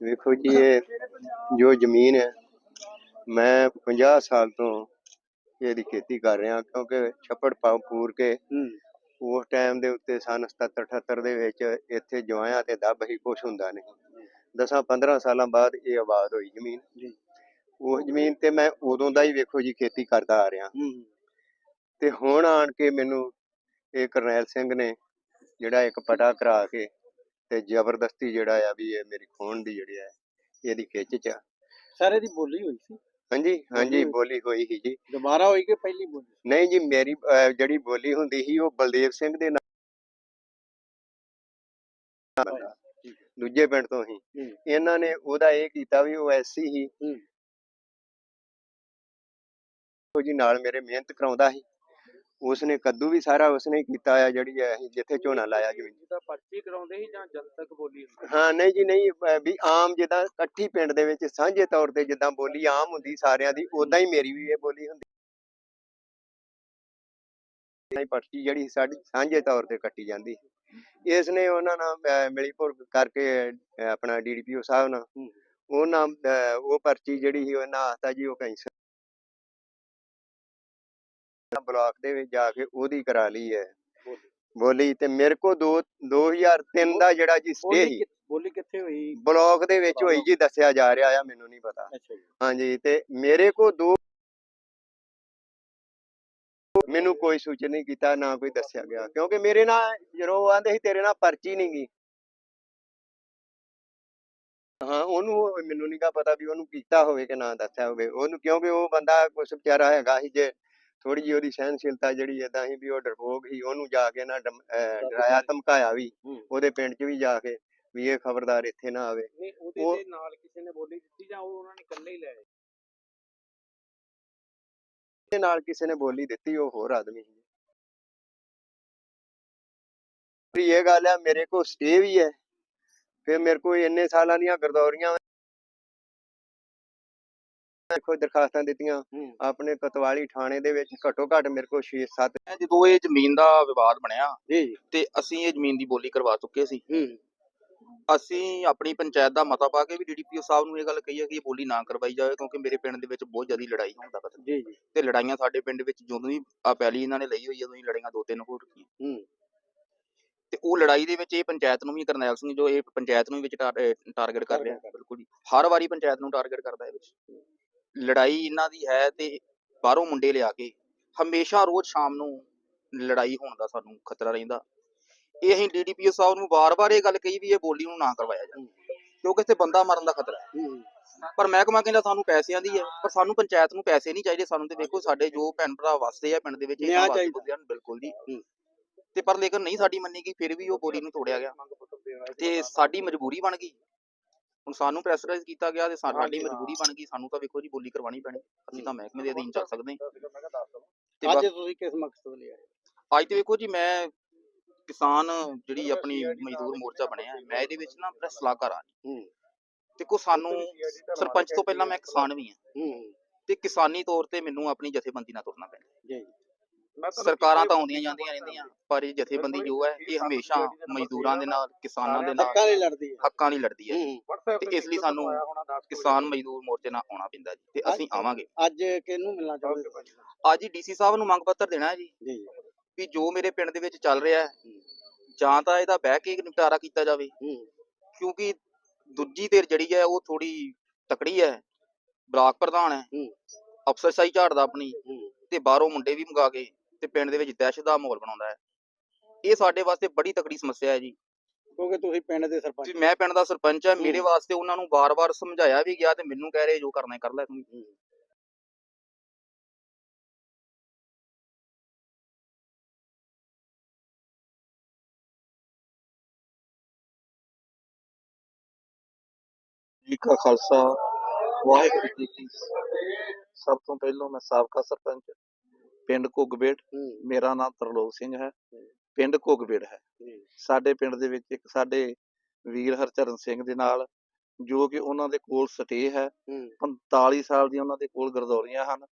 ਵੇਖੋ ਜੀ ਇਹ ਜੋ ਜ਼ਮੀਨ ਹੈ ਮੈਂ 50 ਸਾਲ ਤੋਂ ਇਹਦੀ ਖੇਤੀ ਕਰ ਰਿਹਾ ਕਿਉਂਕਿ ਛੱਪੜ ਪੂਰ ਕੇ ਉਸ ਟਾਈਮ ਦੇ ਉੱਤੇ ਸਨ 77 78 ਦੇ ਵਿੱਚ ਇੱਥੇ ਜਵਾਇਆਂ ਤੇ ਦੱਬ ਹੀ ਕੁਛ ਹੁੰਦਾ ਨਹੀਂ। ਦਸਾਂ 15 ਸਾਲਾਂ ਬਾਅਦ ਇਹ ਆਬਾਦ ਹੋਈ ਜ਼ਮੀਨ। ਉਹ ਜ਼ਮੀਨ ਤੇ ਮੈਂ ਉਦੋਂ ਦਾ ਹੀ ਵੇਖੋ ਜੀ ਖੇਤੀ ਕਰਦਾ ਆ ਰਿਹਾ। ਤੇ ਹੁਣ ਆਣ ਕੇ ਮੈਨੂੰ ਇਹ ਕਰਨੈਲ ਸਿੰਘ ਨੇ ਜਿਹੜਾ ਇੱਕ ਪਟਾ ਕਰਾ ਕੇ ਤੇ ਜ਼ਬਰਦਸਤੀ ਜਿਹੜਾ ਆ ਵੀ ਇਹ ਮੇਰੀ ਖੋਣ ਦੀ ਜਿਹੜੀ ਹੈ ਇਹਦੀ ਖਿੱਚ ਚ ਆ। ਸਾਰੇ ਦੀ ਬੋਲੀ ਹੋਈ ਸੀ? ਹਾਂਜੀ ਹਾਂਜੀ। ਬੋਲੀ ਹੋਈ ਸੀ ਜੀ। ਦੁਬਾਰਾ ਹੋਈ ਕਿ ਪਹਿਲੀ ਬੋਲੀ? ਨਹੀਂ ਜੀ ਮੇਰੀ ਅਹ, ਜਿਹੜੀ ਬੋਲੀ ਹੁੰਦੀ ਸੀ ਉਹ ਬਲਦੇਵ ਸਿੰਘ ਦੇ ਨਾਲ ਦੂਜੇ ਪਿੰਡ ਤੋਂ ਹੀ। ਹੂੰ। ਇਹਨਾਂ ਨੇ ਉਹਦਾ ਇਹ ਕੀਤਾ ਵੀ ਉਹ ਐਸੀ ਹੀ ਹੂੰ। ਉਹ ਜੀ ਨਾਲ ਮੇਰੇ ਮਿਹਨਤ ਕਰਾਉਂਦਾ ਸੀ। ਉਸਨੇ ਕੱਦੂ ਵੀ ਸਾਰਾ ਉਸਨੇ ਕੀਤਾ ਆ ਜਿਹੜੀ ਹੈ ਅਸੀਂ ਜਿੱਥੇ ਝੋਨਾ ਲਾਇਆ ਜੀ ਜਿਹਦਾ ਪਰਚੀ ਕਰਾਉਂਦੇ ਸੀ ਜਾਂ ਜਨਤਕ ਬੋਲੀ ਹਾਂ ਨਹੀਂ ਜੀ ਨਹੀਂ ਅਹ ਵੀ ਆਮ ਜਿੱਦਾਂ ਇਕੱਠੀ ਪਿੰਡ ਦੇ ਵਿੱਚ ਸਾਂਝੇ ਤੌਰ ਤੇ ਜਿੱਦਾਂ ਬੋਲੀ ਆਮ ਹੁੰਦੀ ਸਾਰਿਆਂ ਦੀ ਉਦਾਂ ਹੀ ਮੇਰੀ ਵੀ ਇਹ ਬੋਲੀ ਹੁੰਦੀ। ਨਹੀਂ ਪਰਚੀ ਜਿਹੜੀ ਸਾਡੀ ਸਾਂਝੇ ਤੌਰ ਤੇ ਕੱਟੀ ਜਾਂਦੀ ਇਸ ਨੇ ਉਹਨਾਂ ਨਾਲ ਅਹ, ਮਿਲੀਭੁਰ ਕਰਕੇ ਅਹ, ਆਪਣਾ ਡੀਡੀਪੀਓ ਸਾਹਿਬ ਨਾਲ। ਉਹਨਾਂ ਅਹ, ਉਹ ਪਰਚੀ ਜਿਹੜੀ ਸੀ ਉਹਨਾਂ ਆਖਤਾ ਜੀ ਉਹ ਕੈਂਸਲ ਬਲਾਕ ਦੇ ਵਿੱਚ ਜਾ ਕੇ ਉਹਦੀ ਕਰਾ ਲਈ ਹੈ। ਬੋਲੀ। ਤੇ ਮੇਰੇ ਕੋ 2 2003 ਦਾ ਜਿਹੜਾ ਜੀ ਸਟੇ ਸੀ ਬੋਲੀ ਕਿੱਥੇ ਹੋਈ? ਬਲਾਕ ਦੇ ਵਿੱਚ ਹੋਈ ਜੀ ਦੱਸਿਆ ਜਾ ਰਿਹਾ ਆ ਮੈਨੂੰ ਨਹੀਂ ਪਤਾ। ਹਾਂਜੀ ਤੇ ਮੇਰੇ ਕੋ ਦੋ ਮੈਨੂੰ ਕੋਈ ਸੂਚਨ ਨਹੀਂ ਕੀਤਾ ਨਾ ਕੋਈ ਦੱਸਿਆ ਗਿਆ। ਕਿਉਂਕਿ ਮੇਰੇ ਨਾਲ ਜਦੋਂ ਆਂਦੇ ਸੀ ਤੇਰੇ ਨਾਲ ਪਰਚੀ ਨਹੀਂ ਗਈ। ਹਾਂ ਉਹਨੂੰ ਉਹ ਮੈਨੂੰ ਨਹੀਂ ਪਤਾ ਵੀ ਉਹਨੂੰ ਕੀਤਾ ਹੋਵੇ ਕਿ ਨਾ ਦੱਸਿਆ ਹੋਵੇ। ਉਹਨੂੰ ਕਿਉਂਕਿ ਉਹ ਬੰਦਾ ਕੁਛ ਵਿਚਾਰਾ ਹੈਗਾ ਸੀ ਜੇ ਥੋੜੀ ਜਿਹੀ ਉਹਦੀ ਸਹਿਨਸ਼ੀਲਤਾ ਜਿਹੜੀ ਏਦਾਂ ਸੀ ਵੀ ਉਹ ਡਰਪੋਕ ਸੀ ਉਹਨੂੰ ਜਾ ਕੇ ਨਾ ਡਮ- ਅਹ ਡਰਾਇਆ ਧਮਕਾਇਆ ਵੀ ਹੂੰ। ਉਹਦੇ ਪਿੰਡ 'ਚ ਵੀ ਜਾ ਕੇ ਵੀ ਇਹ ਖਬਰਦਾਰ ਇੱਥੇ ਨਾ ਆਵੇ। ਨਹੀਂ ਉਹਦੇ ਉਹ- ਦੇ ਨਾਲ ਕਿਸੇ ਨੇ ਬੋਲੀ ਦਿੱਤੀ ਜਾਂ ਉਹ ਉਹਨਾਂ ਨੇ ਇਕੱਲੇ ਹੀ ਲੈ ਆਏ? ਦੇ ਨਾਲ ਕਿਸੇ ਨੇ ਬੋਲੀ ਦਿੱਤੀ ਉਹ ਹੋਰ ਆਦਮੀ ਸੀ। ਵੀ ਇਹ ਗੱਲ ਹੈ ਮੇਰੇ ਕੋਲ ਸਟੇ ਵੀ ਹੈ। ਫਿਰ ਮੇਰੇ ਕੋਲ ਇੰਨੇ ਸਾਲਾਂ ਦੀਆਂ ਗਰਦੌਰੀਆਂ ਦੇਖੋ ਦਰਖਾਸਤਾਂ ਦਿੱਤੀਆਂ। ਹੂੰ। ਆਪਣੇ ਕਤਵਾਲੀ ਥਾਣੇ ਦੇ ਵਿੱਚ ਘੱਟੋ ਘੱਟ ਮੇਰੇ ਕੋਲ 6-7 ਜਦੋਂ ਇਹ ਜ਼ਮੀਨ ਦਾ ਵਿਵਾਦ ਬਣਿਆ ਜੀ। ਤੇ ਅਸੀਂ ਇਹ ਜ਼ਮੀਨ ਦੀ ਬੋਲੀ ਕਰਵਾ ਚੁੱਕੇ ਸੀ। ਹੂੰ। ਅਸੀਂ ਆਪਣੀ ਪੰਚਾਇਤ ਦਾ ਮਤਾ ਪਾ ਕੇ ਵੀ ਡੀਡੀਪੀਓ ਸਾਹਿਬ ਨੂੰ ਇਹ ਗੱਲ ਕਹੀ ਹੈ ਕਿ ਇਹ ਬੋਲੀ ਨਾ ਕਰਵਾਈ ਜਾਵੇ ਕਿਉਂਕਿ ਮੇਰੇ ਪਿੰਡ ਦੇ ਵਿੱਚ ਬਹੁਤ ਜ਼ਿਆਦਾ ਲੜਾਈ ਹੋਣ ਦਾ ਖਤਰਾ ਜੀ ਜੀ। ਤੇ ਲੜਾਈਆਂ ਸਾਡੇ ਪਿੰਡ ਵਿੱਚ ਜਦੋਂ ਵੀ ਆ ਪਹਿਲੀ ਇਹਨਾਂ ਨੇ ਲਈ ਹੋਈ ਹੈ ਉਦੋਂ ਹੀ ਲੜਾਈਆਂ ਦੋ ਤਿੰਨ ਹੋ ਚੁੱਕੀਆਂ ਹੂੰ। ਤੇ ਉਹ ਲੜਾਈ ਦੇ ਵਿੱਚ ਇਹ ਪੰਚਾਇਤ ਨੂੰ ਵੀ ਕਰਨੈਲ ਸਿੰਘ ਜੋ ਇਹ ਪੰਚਾਇਤ ਨੂੰ ਵੀ ਵਿੱਚ ਟਾਰਗੇਟ ਕਰ ਰਿਹਾ ਬਿਲਕੁਲ ਹਰ ਵਾਰੀ ਪੰਚਾਇਤ ਨੂੰ ਟਾਰਗੇਟ ਕਰਦਾ ਹੈ ਵਿੱਚ। ਲੜਾਈ ਇਹਨਾਂ ਦੀ ਹੈ ਤੇ ਬਾਹਰੋਂ ਮੁੰਡੇ ਲਿਆ ਕੇ ਹਮੇਸ਼ਾ ਰੋਜ਼ ਸ਼ਾਮ ਨੂੰ ਲੜਾਈ ਹੋਣ ਦਾ ਸਾਨੂੰ ਖਤਰਾ ਰਹਿੰਦਾ। ਇਹ ਅਸੀਂ ਡੀਡੀਪੀਓ ਸਾਹਿਬ ਨੂੰ ਵਾਰ-ਵਾਰ ਇਹ ਗੱਲ ਕਹੀ ਵੀ ਇਹ ਬੋਲੀ ਨੂੰ ਨਾ ਕਰਵਾਇਆ ਜਾਵੇ ਕਿਉਂਕਿ ਇੱਥੇ ਬੰਦਾ ਮਰਨ ਦਾ ਖਤਰਾ ਹੈ। ਪਰ ਮਹਿਕਮਾ ਕਹਿੰਦਾ ਸਾਨੂੰ ਪੈਸਿਆਂ ਦੀ ਹੈ ਪਰ ਸਾਨੂੰ ਪੰਚਾਇਤ ਨੂੰ ਪੈਸੇ ਨਹੀਂ ਚਾਹੀਦੇ। ਸਾਨੂੰ ਤੇ ਵੇਖੋ ਸਾਡੇ ਜੋ ਭੈਣ ਭਰਾ ਵਸਦੇ ਆ ਪਿੰਡ ਦੇ ਵਿੱਚ ਇਹ ਨਿਆਂ ਤਾਂ ਵਸਦੇ ਚਾਹੀਦਾ। ਹੁੰਦੇ ਹਨ ਬਿਲਕੁਲ ਜੀ। ਤੇ ਪਰ ਲੇਕਿਨ ਨਹੀਂ ਸਾਡੀ ਮੰਨੀ ਗਈ ਫਿਰ ਵੀ ਉਹ ਬੋਲੀ ਨੂੰ ਤੋੜਿਆ ਗਿਆ। ਤੇ ਸਾਡੀ ਮਜਬੂਰੀ ਬਣ ਗਈ। ਹੁਣ ਸਾਨੂੰ ਪ੍ਰੈਸ਼ਰਾਈਜ਼ ਕੀਤਾ ਗਿਆ ਤੇ ਸਾਡੀ ਮਜਬੂਰੀ ਬਣ ਗਈ ਸਾਨੂੰ ਤਾਂ ਵੇਖੋ ਜੀ ਬੋਲੀ ਕਰਵਾਉਣੀ ਪੈਣੀ ਅਸੀਂ ਤਾਂ ਮਹਿਕਮੇ ਦੇ ਅਧੀਨ ਚੱਲ ਸਕਦੇ ਹਾਂ। ਤੇ ਅੱਜ ਤੁਸੀਂ ਕਿਸ ਮਕਸਦ ਲਈ ਆਏ ਅੱਜ ਤੇ ਵੇਖੋ ਜੀ ਮੈਂ ਕਿਸਾਨ ਜਿਹੜੀ ਆਪਣੀ ਮਜ਼ਦੂਰ ਮੋਰਚਾ ਬਣਿਆ ਮੈਂ ਇਹਦੇ ਵਿੱਚ ਨਾ ਆਪਣਾ ਸਲਾਹਕਾਰ ਆ ਦੇਖੋ ਸਾਨੂੰ ਸਰਪੰਚ ਤੋਂ ਪਹਿਲਾਂ ਮੈਂ ਕਿਸਾਨ ਵੀ ਹਾਂ। ਹੂੰ। ਤੇ ਕਿਸਾਨੀ ਤੌਰ ਤੇ ਮੈਨੂੰ ਆਪਣੀ ਜਥੇਬੰਦੀ ਨਾਲ ਤੁਰਨਾ ਪੈਂਦਾ ਜੀ। ਸਰਕਾਰਾਂ ਤਾਂ ਆਉਂਦੀਆਂ ਜਾਂਦੀਆਂ ਰਹਿੰਦੀਆਂ। ਪਰ ਇਹ ਜਥੇਬੰਦੀ ਜੋ ਹੈ ਇਹ ਹਮੇਸ਼ਾ ਮਜ਼ਦੂਰਾਂ ਦੇ ਨਾਲ ਕਿਸਾਨਾਂ ਦੇ ਹੱਕਾਂ ਲਈ ਨਾਲ ਲੜਦੀ ਹੈ ਹੱਕਾਂ ਲਈ ਲੜਦੀ ਹੈ। ਤੇ ਇਸ ਲਈ ਸਾਨੂੰ ਕਿਸਾਨ ਮਜ਼ਦੂਰ ਮੋਰਚੇ ਨਾਲ ਆਉਣਾ ਪੈਂਦਾ ਜੀ। ਤੇ ਅਸੀਂ ਆਵਾਂਗੇ। ਅੱਜ ਕਿਹਨੂੰ ਮਿਲਣਾ ਚਾਹੁੰਦੇ? ਅੱਜ ਹੀ ਡੀਸੀ ਸਾਹਿਬ ਨੂੰ ਮੰਗ ਪੱਤਰ ਦੇਣਾ ਹੈ ਜੀ। ਵੀ ਜੋ ਮੇਰੇ ਪਿੰਡ ਦੇ ਵਿੱਚ ਚੱਲ ਰਿਹਾ ਹੈ ਜਾਂ ਤਾਂ ਇਹਦਾ ਬਹਿ ਕੇ ਨਿਪਟਾਰਾ ਕੀਤਾ ਜਾਵੇ। ਕਿਉਂਕਿ ਦੂਜੀ ਧਿਰ ਜਿਹੜੀ ਹੈ ਉਹ ਥੋੜੀ ਤਕੜੀ ਹੈ ਬਲਾਕ ਪ੍ਰਧਾਨ ਹੈ। ਹੂੰ। ਅਫਸਰਸ਼ਾਹੀ ਝਾੜਦਾ ਆਪਣੀ। ਤੇ ਬਾਹਰੋਂ ਮੁੰਡੇ ਵੀ ਮੰਗਾ ਕੇ ਤੇ ਪਿੰਡ ਦੇ ਵਿੱਚ ਦਹਿਸ਼ਤ ਦਾ ਮਾਹੌਲ ਬਣਾਉਂਦਾ ਹੈ ਇਹ ਸਾਡੇ ਵਾਸਤੇ ਬੜੀ ਤਕੜੀ ਸਮੱਸਿਆ ਹੈ ਜੀ ਕਿਉਂਕਿ ਤੁਸੀਂ ਪਿੰਡ ਦੇ ਸਰਪੰਚ ਕਿ ਮੈਂ ਪਿੰਡ ਦਾ ਸਰਪੰਚ ਹਾਂ ਮੇਰੇ। ਵਾਸਤੇ ਉਹਨਾਂ ਨੂੰ ਬਾਰ-ਬਾਰ ਸਮਝਾਇਆ ਵੀ ਗਿਆ ਤੇ ਮੈਨੂੰ ਕਹਿ ਰਹੇ ਜੋ ਕਰਨਾ ਹੈ ਕਰ ਲੈ ਤੂੰ। ਜੀ ਕਾ ਖਾਲਸਾ ਵਾਹਿਗੁਰੂ ਜੀ ਕੀ। ਸਭ ਤੋਂ ਪਹਿਲਾਂ ਮੈਂ ਸਾਬਕਾ ਸਰਪੰਚ ਪਿੰਡ ਘੁੱਗਬੇੜ ਮੇਰਾ ਨਾਮ ਤਰਲੋਕ ਸਿੰਘ ਹੈ। ਪਿੰਡ ਘੁੱਗਬੇੜ ਹੈ। ਸਾਡੇ ਪਿੰਡ ਦੇ ਵਿੱਚ ਇੱਕ ਸਾਡੇ ਵੀਰ ਹਰਚਰਨ ਸਿੰਘ ਦੇ ਨਾਲ ਜੋ ਕਿ ਉਹਨਾਂ ਦੇ ਕੋਲ ਸਟੇ ਹੈ। ਹੂੰ। 45 ਸਾਲ ਦੀਆਂ ਉਹਨਾਂ ਦੇ ਕੋਲ ਗਰਦੌਰੀਆਂ ਹਨ।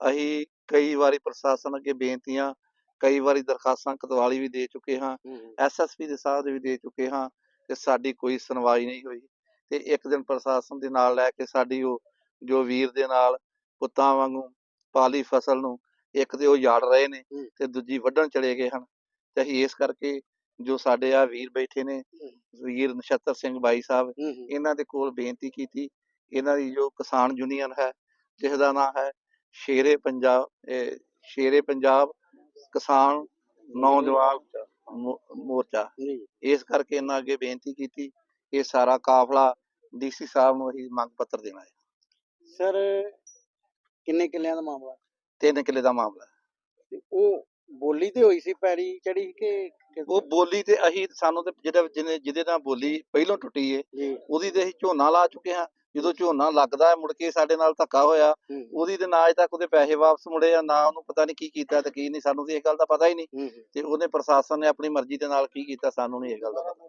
ਅਸੀਂ ਕਈ ਵਾਰੀ ਪ੍ਰਸ਼ਾਸਨ ਅੱਗੇ ਬੇਨਤੀਆਂ ਕਈ ਵਾਰੀ ਦਰਖਾਸਤਾਂ ਕਤਵਾਲੀ ਵੀ ਦੇ ਚੁੱਕੇ ਹਾਂ। ਹੂੰ ਐਸਐਸਪੀ ਦੇ ਸਾਹਿਬ ਦੇ ਵੀ ਦੇ ਚੁੱਕੇ ਹਾਂ ਤੇ ਸਾਡੀ ਕੋਈ ਸੁਣਵਾਈ ਨਹੀਂ ਹੋਈ। ਤੇ ਇੱਕ ਦਿਨ ਪ੍ਰਸ਼ਾਸਨ ਦੇ ਨਾਲ ਲੈ ਕੇ ਸਾਡੀ ਉਹ ਜੋ ਵੀਰ ਦੇ ਨਾਲ ਪੁੱਤਾਂ ਵਾਂਗੂ ਪਾਲੀ ਫਸਲ ਨੂੰ ਇੱਕ ਤੇ ਉਹ ਯਾੜ ਰਹੇ ਨੇ। ਤੇ ਦੂਜੀ ਵੱਢਣ ਚਲੇ ਗਏ ਹਨ। ਤੇ ਅਸੀਂ ਇਸ ਕਰਕੇ ਜੋ ਸਾਡੇ ਆ ਵੀਰ ਬੈਠੇ ਨੇ ਵੀਰ ਨਛੱਤਰ ਸਿੰਘ ਬਾਈ ਸਾਹਿਬ ਇਹਨਾਂ ਦੇ ਕੋਲ ਬੇਨਤੀ ਕੀਤੀ ਇਹਨਾਂ ਦੀ ਜੋ ਕਿਸਾਨ ਯੂਨੀਅਨ ਹੈ ਜਿਸ ਦਾ ਨਾਮ ਹੈ ਸ਼ੇਰੇ ਪੰਜਾਬ ਇਹ ਸ਼ੇਰੇ ਪੰਜਾਬ ਕਿਸਾਨ ਨੌਜਵਾਨ ਮੋਰਚਾ। ਇਸ ਕਰਕੇ ਇਹਨਾਂ ਅੱਗੇ ਬੇਨਤੀ ਕੀਤੀ ਕਿ ਸਾਰਾ ਕਾਫਲਾ ਡੀਸੀ ਸਾਹਿਬ ਨੂੰ ਅਸੀਂ ਮੰਗ ਪੱਤਰ ਦੇਣਾ ਹੈ। ਸਰ ਕਿੰਨੇ ਕਿੱਲਿਆਂ ਦਾ ਮਾਮਲਾ? ਤਿੰਨ ਕਿੱਲੇ ਦਾ ਮਾਮਲਾ। ਤੇ ਉਹ ਬੋਲੀ ਤੇ ਹੋਈ ਸੀ ਪੈਰੀ ਚੜੀ ਕਿ ਕਿ- ਉਹ ਬੋਲੀ ਤੇ ਅਸੀਂ ਸਾਨੂੰ ਤੇ ਜਿਹੜਾ ਜਿਹਨੇ ਜਿਹਦੇ ਨਾਲ ਬੋਲੀ ਪਹਿਲੋਂ ਟੁੱਟੀ ਏ ਜੀ। ਉਹਦੀ ਤੇ ਅਸੀਂ ਝੋਨਾ ਲਾ ਚੁੱਕੇ ਹਾਂ। ਜਦੋਂ ਝੋਨਾ ਲੱਗਦਾ ਹੈ ਮੁੜ ਕੇ ਸਾਡੇ ਨਾਲ ਧੱਕਾ ਹੋਇਆ ਹੂੰ। ਉਹਦੀ ਤੇ ਨਾ ਅਜੇ ਤੱਕ ਉਹਦੇ ਪੈਸੇ ਵਾਪਸ ਮੁੜੇ ਆ ਨਾ ਉਹਨੂੰ ਪਤਾ ਨਹੀਂ ਕੀ ਕੀਤਾ ਤੇ ਕੀ ਨਹੀਂ ਸਾਨੂੰ ਤੇ ਇਹ ਗੱਲ ਦਾ ਪਤਾ ਹੀ ਨਹੀਂ ਹੂੰ ਹੂੰ। ਤੇ ਉਹਨੇ ਪ੍ਰਸ਼ਾਸਨ ਨੇ ਆਪਣੀ ਮਰਜ਼ੀ ਦੇ ਨਾਲ ਕੀ ਕੀਤਾ ਸਾਨੂੰ ਨਹੀਂ ਇਹ ਗੱਲ ਦਾ ਪਤਾ।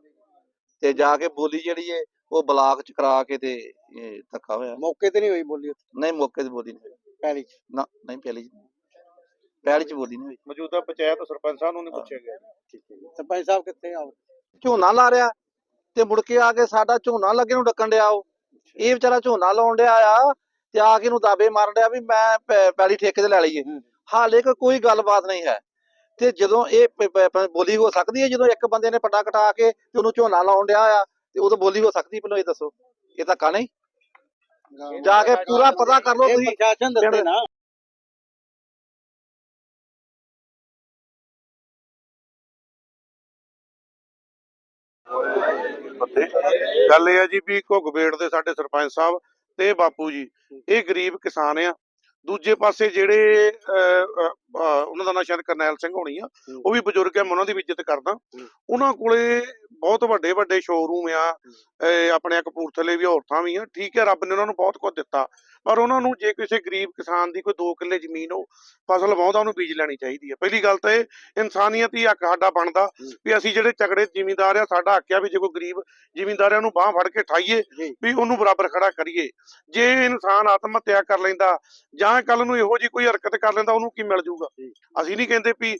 ਤੇ ਜਾ ਕੇ ਬੋਲੀ ਜਿਹੜੀ ਏ ਉਹ ਬਲਾਕ ਚ ਕਰਾ ਕੇ ਤੇ ਇਹ ਧੱਕਾ ਹੋਇਆ। ਮੌਕੇ ਤੇ ਨਹੀਂ ਹੋਈ ਬੋਲੀ ਉੱਥੇ? ਨਹੀਂ ਮੌਕੇ ਤੇ ਬੋਲੀ ਨਹੀਂ ਹੋਈ। ਪੈਲੀ ਚ ਨਾ ਨਹੀਂ ਪਹਿਲੀ ਚ ਪਹਿਲੀ ਚ ਬੋਲੀ ਨਹੀਂ ਹੋਈ। ਮੌਜੂਦਾ ਪੰਚਾਇਤ ਸਰਪੰਚ ਸਾਹਿਬ ਨੂੰ ਨਹੀਂ ਪੁੱਛਿਆ ਗਿਆ। ਠੀਕ ਹੈ ਜੀ। ਸਰਪੰਚ ਸਾਹਿਬ ਕਿੱਥੇ ਆਓ ਝੋਨਾ ਲਾ ਰਿਆ ਤੇ ਮੁੜ ਕੇ ਆ ਕੇ ਸਾਡਾ ਝੋਨਾ ਲੱਗੇ ਨੂੰ ਡੱਕਣ ਡਿਆ ਉਹ। ਇਹ ਵਿਚਾਰਾ ਝੋਨਾ ਲਾਉਣ ਡਿਆ ਆ ਤੇ ਆ ਕੇ ਇਹਨੂੰ ਦਾਬੇ ਮਾਰਨ ਡਿਆ ਵੀ ਮੈਂ ਪੈ- ਪੈਲੀ ਠੇਕੇ ਤੇ ਲੈ ਲਈਏ। ਹੂੰ। ਹਾਲੇ ਕੋਈ ਕੋਈ ਗੱਲਬਾਤ ਨਹੀਂ ਹੈ। ਤੇ ਜਦੋਂ ਇਹ ਪ- ਪ- ਪ- ਬੋਲੀ ਹੋ ਸਕਦੀ ਹੈ ਜਦੋਂ ਇੱਕ ਬੰਦੇ ਨੇ ਪੱਡਾ ਕਟਾ ਕੇ ਤੇ ਉਹਨੂੰ ਝੋਨਾ ਲਾਉਣ ਡਿਆ ਆ ਤੇ ਉਦੋਂ ਬੋਲੀ ਹੋ ਸਕਦੀ ਪਹਿਲਾਂ ਇਹ ਦੱਸੋ। ਇਹ ਤਾਂ ਕਾ ਨਹੀਂ ਜਾ ਕੇ ਪੂਰਾ ਪਤਾ ਕਰ ਲਓ ਤੁਸੀਂ। ਪ੍ਰਸ਼ਾਸਨ ਦੱਸੇ ਨਾ। ਗੱਲ ਇਹ ਹੈ ਜੀ ਵੀ ਘੁੱਗਬੇੜ ਦੇ ਸਾਡੇ ਸਰਪੰਚ ਸਾਹਿਬ ਤੇ ਬਾਪੂ ਜੀ। ਇਹ ਗਰੀਬ ਕਿਸਾਨ ਆ। ਦੂਜੇ ਪਾਸੇ ਜਿਹੜੇ ਉਹਨਾਂ ਦਾ ਨਾਂ ਸ਼ਾਇਦ ਕਰਨੈਲ ਸਿੰਘ ਹੋਣੀ ਆ। ਉਹ ਵੀ ਬਜ਼ੁਰਗ ਆ ਮੈਂ ਉਹਨਾਂ ਦੀ ਵੀ ਇੱਜ਼ਤ ਕਰਦਾ। ਉਹਨਾਂ ਕੋਲੇ ਬਹੁਤ ਵੱਡੇ ਵੱਡੇ ਸ਼ੋਰੂਮ ਆ ਆਪਣੇ ਕਪੂਰਥਲੇ ਵੀ ਹੋਰ ਥਾਂ ਵੀ ਆ ਠੀਕ ਹੈ ਰੱਬ ਨੇ ਉਹਨਾਂ ਨੂੰ ਬਹੁਤ ਕੁਝ ਦਿੱਤਾ। ਪਰ ਉਹਨਾਂ ਨੂੰ ਜੇ ਕਿਸੇ ਗਰੀਬ ਕਿਸਾਨ ਦੀ ਕੋਈ 2 ਕਿੱਲੇ ਜ਼ਮੀਨ ਉਹ ਫਸਲ ਵਾਹੁੰਦਾ ਉਹਨੂੰ ਬੀਜ ਲੈਣੀ ਚਾਹੀਦੀ ਹੈ ਪਹਿਲੀ ਗੱਲ ਤਾਂ ਇਹ ਇਨਸਾਨੀਅਤ ਹੀ ਹੱਕ ਸਾਡਾ ਬਣਦਾ ਵੀ ਅਸੀਂ ਜਿਹੜੇ ਤਗੜੇ ਜ਼ਿਮੀਂਦਾਰ ਆ ਸਾਡਾ ਹੱਕ ਆ ਵੀ ਜੇ ਕੋਈ ਗਰੀਬ ਜ਼ਿਮੀਂਦਾਰਿਆਂ ਨੂੰ ਬਾਹ ਫੜ ਕੇ ਠਾਈਏ। ਵੀ ਉਹਨੂੰ ਬਰਾਬਰ ਖੜਾ ਕਰੀਏ। ਜੇ ਇਨਸਾਨ ਆਤਮ ਹੱਤਿਆ ਕਰ ਲੈਂਦਾ ਜਾਂ ਕੱਲ ਨੂੰ ਇਹੋ ਜੀ ਕੋਈ ਹਰਕਤ ਕਰ ਲੈਂਦਾ ਉਹਨੂੰ ਕੀ ਮਿਲ ਜਾਊਗਾ ਅਸੀਂ ਨਹੀਂ ਕਹਿੰਦੇ ਵੀ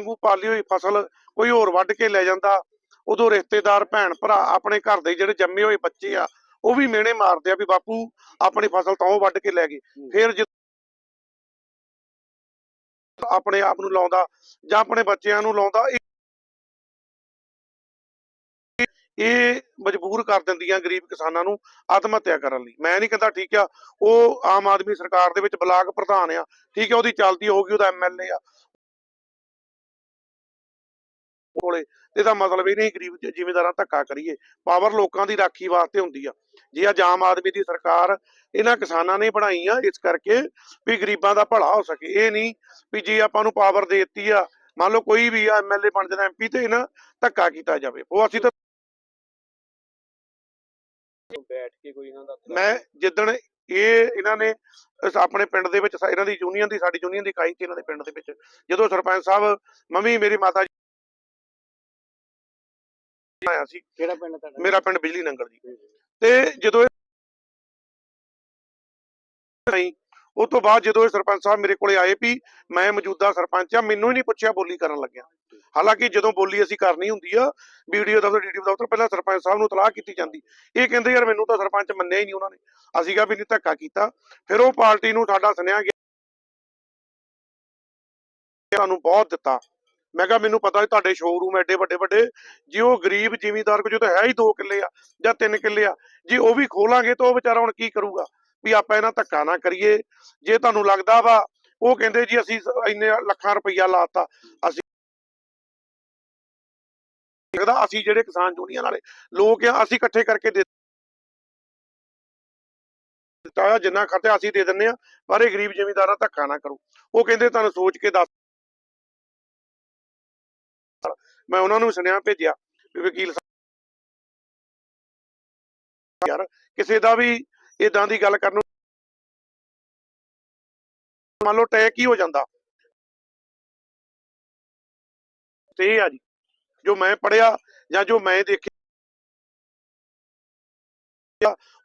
ਵਾਂਗੂ ਪਾਲੀ ਹੋਈ ਫਸਲ ਕੋਈ ਹੋਰ ਵੱਢ ਕੇ ਲੈ ਜਾਂਦਾ। ਉਦੋਂ ਰਿਸ਼ਤੇਦਾਰ ਭੈਣ ਭਰਾ ਆਪਣੇ ਘਰ ਦੇ ਜਿਹੜੇ ਜੰਮੇ ਹੋਏ ਬੱਚੇ ਆ ਉਹ ਵੀ ਮਿਹਣੇ ਮਾਰਦੇ ਆ ਵੀ ਬਾਪੂ ਆਪਣੀ ਫਸਲ ਤਾਂ ਉਹ ਵੱਢ ਕੇ ਲੈ ਗਏ। ਫਿਰ ਆਪਣੇ ਆਪ ਨੂੰ ਲਾਉਂਦਾ ਜਾਂ ਆਪਣੇ ਬੱਚਿਆਂ ਨੂੰ ਲਾਉਂਦਾ ਇਹ- ਮਜਬੂਰ ਕਰ ਦਿੰਦੀਆਂ ਗਰੀਬ ਕਿਸਾਨਾਂ ਨੂੰ ਆਤਮ ਹੱਤਿਆ ਕਰਨ ਲਈ। ਮੈਂ ਨਹੀਂ ਕਹਿੰਦਾ ਠੀਕ ਆ ਉਹ ਆਮ ਆਦਮੀ ਸਰਕਾਰ ਦੇ ਵਿੱਚ ਬਲਾਕ ਪ੍ਰਧਾਨ ਆ ਠੀਕ ਹੈ ਉਹਦੀ ਚੱਲਦੀ ਹੋਊਗੀ ਉਹਦਾ ਐਮਐਲਏ ਆ। ਕੋਲੇ। ਇਹਦਾ ਮਤਲਬ ਇਹ ਨਹੀਂ ਗਰੀਬ ਜ਼ਿਮੀਂਦਾਰਾਂ ਧੱਕਾ ਕਰੀਏ। ਪਾਵਰ ਲੋਕਾਂ ਦੀ ਰਾਖੀ ਵਾਸਤੇ ਹੁੰਦੀ ਆ। ਜੇ ਅੱਜ ਆਮ ਆਦਮੀ ਦੀ ਸਰਕਾਰ ਇਹਨਾਂ ਕਿਸਾਨਾਂ ਨੇ ਬਣਾਈ ਆ ਇਸ ਕਰਕੇ ਵੀ ਗਰੀਬਾਂ ਦਾ ਭਲਾ ਹੋ ਸਕੇ। ਇਹ ਨਹੀਂ ਵੀ ਜੇ ਆਪਾਂ ਨੂੰ ਪਾਵਰ ਦੇ ਦਿੱਤੀ ਆ ਮੰਨ ਲਓ ਕੋਈ ਵੀ ਆ ਐਮਐਲਏ ਬਣ ਜਾਣਾ ਐਮਪੀ ਤੇ ਨਾ ਧੱਕਾ ਕੀਤਾ ਜਾਵੇ। ਉਹ ਅਸੀਂ ਤਾਂ ਬੈਠ ਕੇ ਕੋਈ ਇਹਨਾਂ ਦਾ ਮੈਂ ਜਿੱਦਣ ਇਹ ਇਹਨਾਂ ਨੇ ਆਪਣੇ ਪਿੰਡ ਦੇ ਵਿੱਚ ਇਹਨਾਂ ਦੀ ਯੂਨੀਅਨ ਦੀ ਸਾਡੀ ਯੂਨੀਅਨ ਦੀ ਇਕਾਈ ਸੀ ਇਹਨਾਂ ਦੇ ਪਿੰਡ ਦੇ ਵਿੱਚ। ਜਦੋਂ ਸਰਪੰਚ ਸਾਹਿਬ ਮੰਮੀ ਮੇਰੀ ਮਾਤਾ ਜੀ ਆਇਆ ਸੀ। ਕਿਹੜਾ ਪਿੰਡ ਤੁਹਾਡਾ? ਮੇਰਾ ਪਿੰਡ ਬਿਜਲੀ ਨੰਗਲ ਜੀ। ਤੇ ਜਦੋਂ ਇਹ ਨਹੀਂ ਉਸ ਤੋਂ ਬਾਅਦ ਜਦੋਂ ਇਹ ਸਰਪੰਚ ਸਾਹਿਬ ਮੇਰੇ ਕੋਲੇ ਆਏ ਵੀ ਮੈਂ ਮੌਜੂਦਾ ਸਰਪੰਚ ਆ ਮੈਨੂੰ ਹੀ ਨਹੀਂ ਪੁੱਛਿਆ ਬੋਲੀ ਕਰਨ ਲੱਗਿਆ। ਹਾਲਾਂਕਿ ਜਦੋਂ ਬੋਲੀ ਅਸੀਂ ਕਰਨੀ ਹੁੰਦੀ ਆ ਵੀਡੀਓ ਦਫ਼ਤਰ ਡੀਡੀਓ ਦਫ਼ਤਰ ਪਹਿਲਾਂ ਸਰਪੰਚ ਸਾਹਿਬ ਨੂੰ ਤਲਾਹ ਕੀਤੀ ਜਾਂਦੀ। ਇਹ ਕਹਿੰਦੇ ਯਾਰ ਮੈਨੂੰ ਤਾਂ ਸਰਪੰਚ ਮੰਨਿਆ ਹੀ ਨਹੀਂ ਉਹਨਾਂ ਨੇ। ਅਸੀਂ ਕਿਹਾ ਵੀ ਨਹੀਂ ਧੱਕਾ ਕੀਤਾ। ਫਿਰ ਉਹ ਪਾਰਟੀ ਨੂੰ ਸਾਡਾ ਸੁਨੇਹਾ ਗਿਆ ਤੁਹਾਨੂੰ ਬਹੁਤ ਦਿੱਤਾ। ਮੈਂ ਕਿਹਾ ਮੈਨੂੰ ਪਤਾ ਤੁਹਾਡੇ ਸ਼ੋਰੂਮ ਐਡੇ ਵੱਡੇ ਵੱਡੇ, ਜੇ ਉਹ ਗਰੀਬ ਜਿਮੀਦਾਰ ਕੋਲ ਜਦੋਂ ਹੈ ਹੀ 2 ਕਿੱਲੇ ਆ ਜਾਂ 3 ਕਿੱਲੇ ਆ, ਜੇ ਉਹ ਵੀ ਖੋਲਾਂਗੇ ਤਾਂ ਉਹ ਵਿਚਾਰਾ ਹੁਣ ਕੀ ਕਰੂਗਾ? ਵੀ ਆਪਾਂ ਇਹਨਾਂ ਧੱਕਾ ਨਾ ਕਰੀਏ, ਜੇ ਤੁਹਾਨੂੰ ਲੱਗਦਾ ਵਾ, ਉਹ ਕਹਿੰਦੇ ਜੀ ਅਸੀਂ ਇੰਨੇ ਲੱਖਾਂ ਰੁਪਈਆ ਲਾਤਾ ਅਸੀਂ ਲੱਗਦਾ ਅਸੀਂ ਜਿਹੜੇ ਕਿਸਾਨ ਯੂਨੀਅਨ ਵਾਲੇ ਲੋਕ ਆ, ਅਸੀਂ ਇਕੱਠੇ ਕਰਕੇ ਦੇ ਦਿੱਤਾ ਜਿੰਨਾ ਖਰਚਾ ਅਸੀਂ ਦੇ ਦਿੰਨੇ ਆ, ਪਰ ਇਹ ਗਰੀਬ ਜ਼ਿਮੀਂਦਾਰਾਂ ਧੱਕਾ ਨਾ ਕਰੋ। ਉਹ ਕਹਿੰਦੇ ਤੁਹਾਨੂੰ ਸੋਚ ਕੇ ਦੱਸ ਮੈਂ ਉਹਨਾਂ ਨੂੰ ਸੁਨੇਹਾ ਭੇਜਿਆ ਵੀ ਵਕੀਲ ਸਾਹਿਬ ਯਾਰ, ਕਿਸੇ ਦਾ ਵੀ ਇਦਾਂ ਦੀ ਗੱਲ ਕਰਨ ਨੂੰ ਮੰਨ ਲਓ ਟੈਕ ਹੀ ਹੋ ਜਾਂਦਾ। ਤੇ ਆ ਜੀ, ਜੋ ਮੈਂ ਪੜਿਆ ਜਾਂ ਜੋ ਮੈਂ ਦੇਖਿਆ